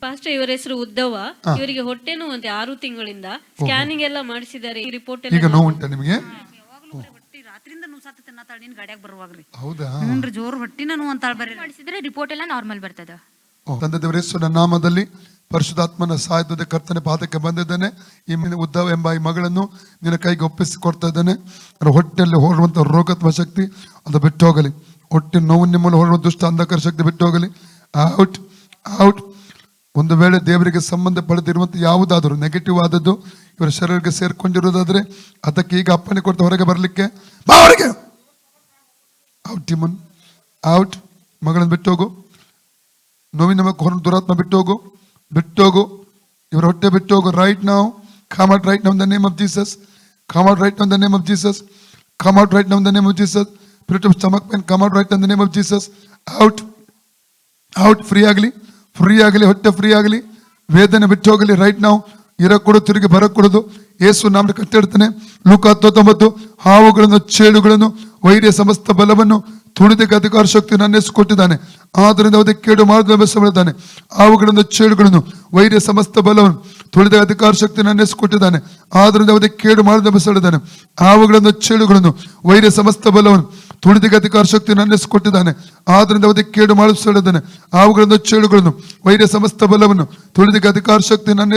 Pastor ಇವರ ಹೆಸರು ಉದ್ದವ. ಇವರಿಗೆ ಹೊಟ್ಟೆ ನೋವಂತೆ ಆರು ತಿಂಗಳಿಂದ. ಸ್ಕ್ಯಾನಿಂಗ್ ಎಲ್ಲ ಮಾಡಿಸಿದ್ದಾರೆ. ಈ ರಿಪೋರ್ಟ್ ಈಗ ನೋವು. ಉಂಟಾ ನಿಮಗೆ? ಯಾವಾಗ್ಲೂ ಹೊಟ್ಟಿ ರಾತ್ರಿಯಿಂದ ನೋವು ಸತ್ತ ತಿನ್ನತ್ತಾಳ ನೀನ್ ಗಾಡ್ಯಾಗ ಬರುವಾಗ್ರಿ ಹೌದಾ? ಹ್ಞೂನ್ರಿ ಜೋರು ಹೊಟ್ಟಿನ ನೋವು ಅಂತಾಳ ಬರ್ರಿ ಮಾಡಿಸಿದ್ರೆ ರಿಪೋರ್ಟ್ ಎಲ್ಲ ನಾರ್ಮಲ್ ಬರ್ತದ ತಂದೆ ದೇವರ ಹೆಸರು ನಾಮದಲ್ಲಿ ಪರಿಶುದ್ಧಾತ್ಮನ ಸಹಾಯದ ಕರ್ತನೆ ಪಾದಕ್ಕೆ ಬಂದಿದ್ದೇನೆ. ಈ ಮಿನ- ಉದ್ದವ ಎಂಬ ಈ ಮಗಳನ್ನು ನಿನ್ನ ಕೈಗೆ ಒಪ್ಪಿಸಿ ಕೊಡ್ತಾ ಇದ್ದೇನೆ. ಅದರ ಹೊಟ್ಟೆಯಲ್ಲಿ ಹೊರವಂತ ರೋಗತ್ವ ಶಕ್ತಿ ಅದು ಬಿಟ್ಟು ಹೋಗಲಿ ಹೊಟ್ಟೆ ನೋವು ನಿಮ್ಮಲ್ಲಿ ಹೊರಡುವ ದುಷ್ಟ ಅಂಧಕಾರ ಶಕ್ತಿ ಬಿಟ್ಟು ಹೋಗಲಿ ಔಟ್ ಔಟ್ ಒಂದು ವೇಳೆ ದೇವರಿಗೆ ಸಂಬಂಧ ಪಡೆದಿರುವಂಥ ಯಾವುದಾದರೂ ನೆಗೆಟಿವ್ ಆದದ್ದು ಇವರ ಶರೀರಕ್ಕೆ ಸೇರ್ಕೊಂಡಿರೋದಾದ್ರೆ ಅದಕ್ಕೆ ಈಗ ಅಪ್ಪನೆ ಕೊಡ್ತಾ ಹೊರಗೆ ಬರಲಿಕ್ಕೆ. ಬಾ ಹೊರಗೆ! ಔಟ್ ಡಿಮನ್ ಔಟ್ ಮಗಳನ್ನು ಬಿಟ್ಟು ಹೋಗು. ನೋವಿನ ಹೊರ ದುರಾತ್ಮ ಬಿಟ್ಟು ಹೋಗು. ಬಿಟ್ಟು ಹೋಗು. ಇವರ ಹೊಟ್ಟೆ ಬಿಟ್ಟು ಹೋಗು. ರೈಟ್ ನಾವು come right in the name of Jesus come right in the name of Jesus come right in the name of Jesus stomach pain come right in the name of Jesus out out free ಆಗಲಿ. Free ಆಗಲಿ ಹೊಟ್ಟೆ free ಆಗಲಿ ವೇದನೆ ಬಿಟ್ಟು ಹೋಗಲಿ right ನಾವು ಇರಕೊಡು ತಿರುಗಿ ಬರಕೊಡುದು. ಏಸು ನಾಮ ಕಟ್ಟಿಡ್ತಾನೆ ಲೂಕ ಹತ್ತೊಂಬತ್ತು, ಹಾವುಗಳನ್ನು, ಚೇಳುಗಳನ್ನು, ವೈರ್ಯ ಸಮಸ್ತ ಬಲವನ್ನು ತುಳಿದಕ್ಕೆ ಅಧಿಕಾರ ಶಕ್ತಿ ನನ್ನ ಕೊಟ್ಟಿದ್ದಾನೆ. ಆದ್ದರಿಂದ ಅದಕ್ಕೆ ಕೇಡು ಮಾಡಿದ ಬೆಸಗಳಿದ್ದಾನೆ ಹಾವುಗಳನ್ನು, ಚೇಳುಗಳನ್ನು, ವೈರ್ಯ ಸಮಸ್ತ ಬಲವನ್ನು ತುಳಿದ ಅಧಿಕಾರ ಶಕ್ತಿ ನನ್ನ ಕೊಟ್ಟಿದ್ದಾನೆ. ಆದ್ದರಿಂದ ಅದಕ್ಕೆ ಕೇಡು ಮಾಡಿದ ಬೆಸಳಿದ್ದಾನೆ ಹಾವುಗಳನ್ನು, ಚೇಳುಗಳನ್ನು, ವೈರ್ಯ ಸಮಸ್ತ ಬಲವನ್ನು ತುಳಿದಿಗೆ ಅಧಿಕಾರ ಶಕ್ತಿ ಅನ್ನಿಸಿಕೊಟ್ಟಿದ್ದಾನೆ. ಕೊಟ್ಟಿದ್ದಾನೆ ಆದ್ದರಿಂದ ಅದಕ್ಕೆ ಕೇಡು ಮಾಡಿಸಿದ್ದಾನೆ ಅವುಗಳನ್ನು ಚೇಳುಗಳನ್ನು ವೈರ್ಯ ಸಮಸ್ತ ಬಲವನ್ನು ತುಳಿದಿಗೆ ಅಧಿಕಾರ ಶಕ್ತಿ ನನ್ನ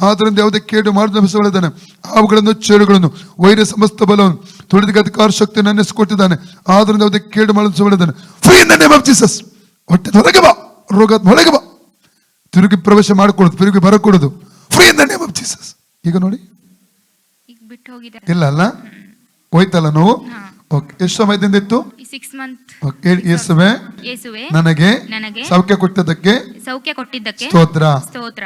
ಆದ್ರಿಂದ ಯಾವುದೇ ಕೇಡು ಮಾಡಿದ್ದಾನೆ ಅವುಗಳನ್ನು ಚೇಳುಗಳನ್ನು ವೈರ್ಯ ಸಮಸ್ತ ಬಲವನ್ನು ತುಳಿದಿಗೆ ಅಧಿಕಾರ ಶಕ್ತಿ ಅನ್ನಿಸಿಕೊಟ್ಟಿದ್ದಾನೆ. ಆದ್ರಿಂದ ಯಾವುದೇ ಕೇಡು ಮಾಡಿದ್ದಾನೆ ಜೀಸಸ್ ಹೊಟ್ಟೆ ಹೊರಗೆ ಬಾ ರೋಗ ಹೊರಗೆ ಬಾ. ತಿರುಗಿ ಪ್ರವೇಶ ಮಾಡಿಕೊಡೋದು ತಿರುಗಿ ಬರಕೊಡೋದು. Free in the name of Jesus ಈಗ ನೋಡಿ. ಇಲ್ಲ ಅಲ್ಲ? ಹೋಯ್ತಲ್ಲ ನೋವು? ಓಕೆ ಎಷ್ಟು ಸಮಯದಿಂದ ಇತ್ತು ಸಿಕ್ಸ್ ಮಂತ್ ಓಕೆ, ಯೇಸುವೆ ನನಗೆ ನನಗೆ ಸೌಖ್ಯ ಕೊಟ್ಟದಕ್ಕೆ ಸೌಖ್ಯ ಕೊಟ್ಟಿದ್ದಕ್ಕೆ ಸ್ತೋತ್ರ. ಸ್ತೋತ್ರ.